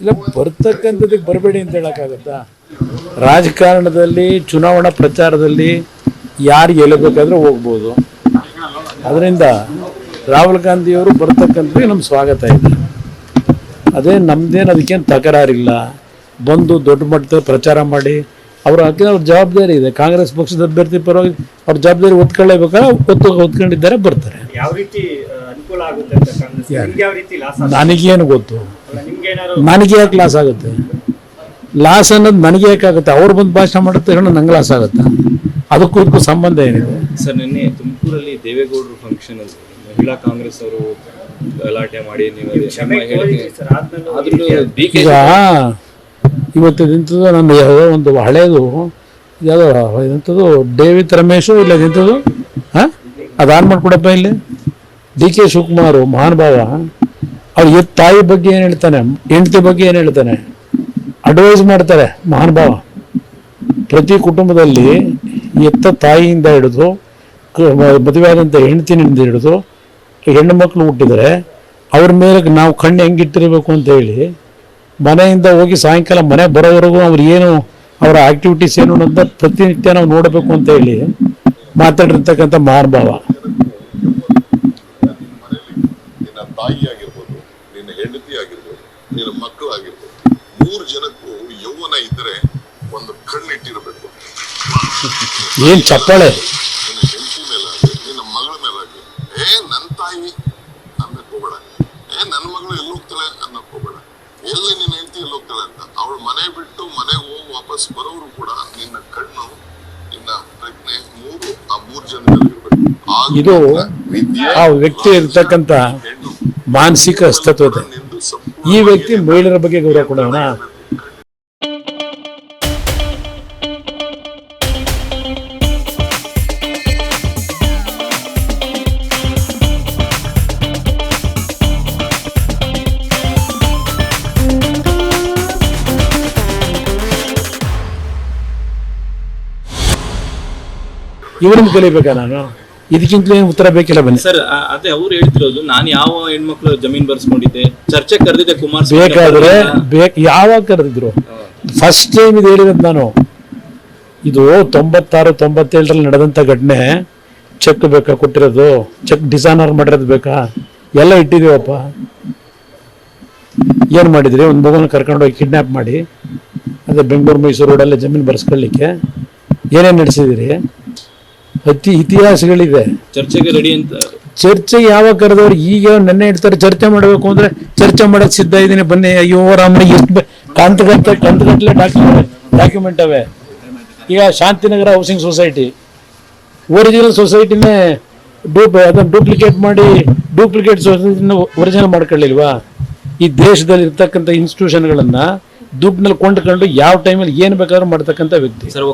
ಇಲ್ಲ, ಬರ್ತಕ್ಕಂಥದ್ದಕ್ಕೆ ಬರಬೇಡಿ ಅಂತ ಹೇಳೋಕ್ಕಾಗತ್ತಾ? ರಾಜಕಾರಣದಲ್ಲಿ, ಚುನಾವಣಾ ಪ್ರಚಾರದಲ್ಲಿ ಯಾರು ಗೆಲ್ಲಬೇಕಾದ್ರೆ ಹೋಗ್ಬೋದು. ಅದರಿಂದ ರಾಹುಲ್ ಗಾಂಧಿಯವರು ಬರ್ತಕ್ಕಂಥದ್ದು ನಮ್ಮ ಸ್ವಾಗತ ಇದೆ. ಅದೇ ನಮ್ದೇನು ಅದಕ್ಕೇನು ತಕರಾರಿಲ್ಲ. ಬಂದು ದೊಡ್ಡ ಮಟ್ಟದ ಪ್ರಚಾರ ಮಾಡಿ ಅವ್ರ ಹಾಕಿದ ಅವ್ರ ಜವಾಬ್ದಾರಿ ಇದೆ. ಕಾಂಗ್ರೆಸ್ ಪಕ್ಷದ ಅಭ್ಯರ್ಥಿ ಪರವಾಗಿ ಅವ್ರ ಜವಾಬ್ದಾರಿ ಒತ್ಕೊಳ್ಳೇಬೇಕಾದ್ರೆ ಒತ್ತು ಒತ್ಕೊಂಡಿದ್ದಾರೆ ಬರ್ತಾರೆ. ಯಾವ ರೀತಿ ಅನುಕೂಲ ಆಗುತ್ತೆ ಅಂತ ಕಾಂಗ್ರೆಸ್ ನಿಮ್ಗೆ ಯಾವ ರೀತಿ ಲಾಸ್ ಆಗುತ್ತೆ? ನನಗೇನು ಗೊತ್ತು? ನನಗೆ ಯಾಕೆ ಲಾಸ್ ಆಗುತ್ತೆ? ಲಾಸ್ ಅನ್ನೋದು ನನಗೆ ಯಾಕಾಗುತ್ತೆ ಅವ್ರು ಬಂದು ಭಾಷಣ ಮಾಡುತ್ತೆ ಹೇಳೋ ನಂಗೆ ಲಾಸ್ ಆಗುತ್ತೆ? ಅದಕ್ಕೂ ಇದಕ್ಕೂ ಸಂಬಂಧ ಏನಿದೆ? ಸರ್ ನಿನ್ನೆ ತುಮಕೂರಲ್ಲಿ ದೇವೇಗೌಡರು ಫಂಕ್ಷನ್ ಅಲ್ಲಿ ಮಹಿಳಾ ಕಾಂಗ್ರೆಸ್ ಅವರು ಗಲಾಟೆ ಮಾಡಿ ನೀವು ಇವತ್ತು ನಿಂತದ್ದು ನನ್ನ ಯಾವುದೋ ಒಂದು ಹಳೇದು, ಯಾವುದೋ ಎಂಥದ್ದು ಡೇವಿತ್ ರಮೇಶು, ಇಲ್ಲ ನಿಂತದ್ದು ಹಾಂ? ಅದು ಆನ್ ಮಾಡ್ಕೊಡಪ್ಪ ಇಲ್ಲಿ. ಡಿ ಕೆ ಶಿವಕುಮಾರ್ ಮಹಾನುಭಾವ ಅವ್ರು ಎತ್ ತಾಯಿ ಬಗ್ಗೆ ಏನು ಹೇಳ್ತಾನೆ, ಹೆಂಡತಿ ಬಗ್ಗೆ ಏನು ಹೇಳ್ತಾನೆ? ಅಡ್ವೈಸ್ ಮಾಡ್ತಾರೆ ಮಹಾನುಭಾವ ಪ್ರತಿ ಕುಟುಂಬದಲ್ಲಿ ಎತ್ತ ತಾಯಿಯಿಂದ ಹಿಡಿದು ಮದುವೆಯಾದಂಥ ಹೆಂಡತಿನಿಂದ ಹಿಡಿದು, ಹೆಣ್ಣು ಮಕ್ಕಳು ಹುಟ್ಟಿದರೆ, ಅವ್ರ ಮೇಲೆ ನಾವು ಕಣ್ಣು ಹೆಂಗಿಟ್ಟಿರಬೇಕು ಅಂತ ಹೇಳಿ ಮನೆಯಿಂದ ಹೋಗಿ ಸಾಯಂಕಾಲ ಮನೆ ಬರೋವರೆಗೂ ಅವ್ರು ಏನು ಅವರ ಆಕ್ಟಿವಿಟೀಸ್ ಏನು ಅಂತ ಪ್ರತಿನಿತ್ಯ ನಾವು ನೋಡಬೇಕು ಅಂತ ಹೇಳಿ ಮಾತಾಡಿರ್ತಕ್ಕಂಥ ಮಹಾನುಭಾವ. ಏನ್ ಚಪ್ಪಾಳೆ? ನಿನ್ನ ತಾಯಿ ಅನ್ನಕ್ ಹೋಗ್ಬೇಡ. ಏ ನನ್ನ ಮಗಳು ಎಲ್ಲಿ ಹೋಗ್ತಾಳೆ ಅನ್ನಕ್ ಹೋಗ್ಬೇಡ. ಎಲ್ಲಿ ನಿನ್ನ ಹೆಂಡತಿ ಎಲ್ಲಿ ಹೋಗ್ತಾಳೆ ಅಂತ. ಅವಳು ಮನೆ ಬಿಟ್ಟು ಮನೆಗೆ ಹೋಗಿ ವಾಪಸ್ ಬರೋರು ಕೂಡ ನಿನ್ನ ಕಣ್ಣು ನಿನ್ನ ಪ್ರಜ್ಞೆ ಮೂರು ಆ ಮೂರು ಜನ ಇದು ಆ ವ್ಯಕ್ತಿ ಇರ್ತಕ್ಕಂಥ ಮಾನಸಿಕ ಅಸ್ತತ್ವತೆ. ಈ ವ್ಯಕ್ತಿ ಮಹಿಳೆಯರ ಬಗ್ಗೆ ಗೌರವ ಕೊಡೋಣ. ಇವರನ್ನು ಕೇಳಬೇಕಾ ನಾನು? ಇದಕ್ಕಿಂತಲೇ ಏನು ಉತ್ತರ ಬೇಕಿಲ್ಲ ಬನ್ನಿ. ಸರ್ ಆ- ಅದೇ ಅವ್ರು ಹೇಳ್ತಿರೋದು ನಾನು ಯಾವ ಹೆಣ್ಮಕ್ಳು ಜಮೀನ್ ಬರ್ಸ್ಕೊಂಡಿದ್ದೆ ಚರ್ಚೆ ಕರೆದಿದ್ದೆ ಕುಮಾರ್ ಬೇಕಾದ್ರೆ ಬೇಕ್ ಯಾವಾಗ ಕರೆದಿದ್ರು? ಫಸ್ಟ್ ಟೈಮ್ ಇದು ಹೇಳಿರೋದು ನಾನು. ಇದು ತೊಂಬತ್ತಾರು ತೊಂಬತ್ತೇಳರಲ್ಲಿ ನಡೆದಂಥ ಘಟನೆ ಚೆಕ್ ಬೇಕಾ ಕೊಟ್ಟಿರೋದು? ಚೆಕ್ ಡಿಸೈನರ್ ಮಾಡಿರೋದು ಬೇಕಾ? ಎಲ್ಲ ಇಟ್ಟಿದೀವಪ್ಪ ಏನು ಮಾಡಿದ್ರಿ? ಒಂದು ಮಗುನ ಕರ್ಕೊಂಡು ಹೋಗಿ ಕಿಡ್ನಾಪ್ ಮಾಡಿ ಅದೇ ಬೆಂಗಳೂರು ಮೈಸೂರು ರೋಡಲ್ಲೇ ಜಮೀನು ಬರ್ಸ್ಕೊಳ್ಳಿಕ್ಕೆ. ಏನೇನು ನಡೆಸಿದಿರಿ? ಅತಿ ಇತಿಹಾಸಗಳಿದೆ ಚರ್ಚೆಗೆ ರೆಡಿ ಅಂತ. ಚರ್ಚೆ ಯಾವಾಗ ಕರೆದವ್ರು ಈಗ ನೆನ್ನೆ ಇಡ್ತಾರೆ ಚರ್ಚೆ ಮಾಡಬೇಕು ಅಂದ್ರೆ ಚರ್ಚೆ ಮಾಡಕ್ ಸಿದ್ಧ ಇದ್ದೀನಿ. ಬನ್ನಿ ಅಯ್ಯೋ ರಾಮ ಎಷ್ಟು ಕಾಂತಗಟ್ಟಲೆ ಕಾಂತಗಟ್ಟಲೆ ಡಾಕ್ಯುಮೆಂಟ್ ಡಾಕ್ಯುಮೆಂಟ್ ಅವೆ. ಈಗ ಶಾಂತಿನಗರ ಹೌಸಿಂಗ್ ಸೊಸೈಟಿ ಒರಿಜಿನಲ್ ಸೊಸೈಟಿನೇ ಡೂಪ್ ಅದನ್ನು ಡೂಪ್ಲಿಕೇಟ್ ಮಾಡಿ ಡೂಪ್ಲಿಕೇಟ್ ಸೊಸೈಟಿನ ಒರಿಜಿನಲ್ ಮಾಡ್ಕೊಳ್ಳಿಲ್ವಾ? ಈ ದೇಶದಲ್ಲಿ ಇರ್ತಕ್ಕಂಥ ಇನ್ಸ್ಟಿಟ್ಯೂಷನ್ಗಳನ್ನ ದುಡ್ಡಿನಲ್ಲಿ ಕೊಂಡ್ಕೊಂಡು ಯಾವ ಟೈಮಲ್ಲಿ ಏನು ಬೇಕಾದ್ರೂ ಮಾಡ್ತಕ್ಕಂಥ ವ್ಯಕ್ತಿ. ಸರ್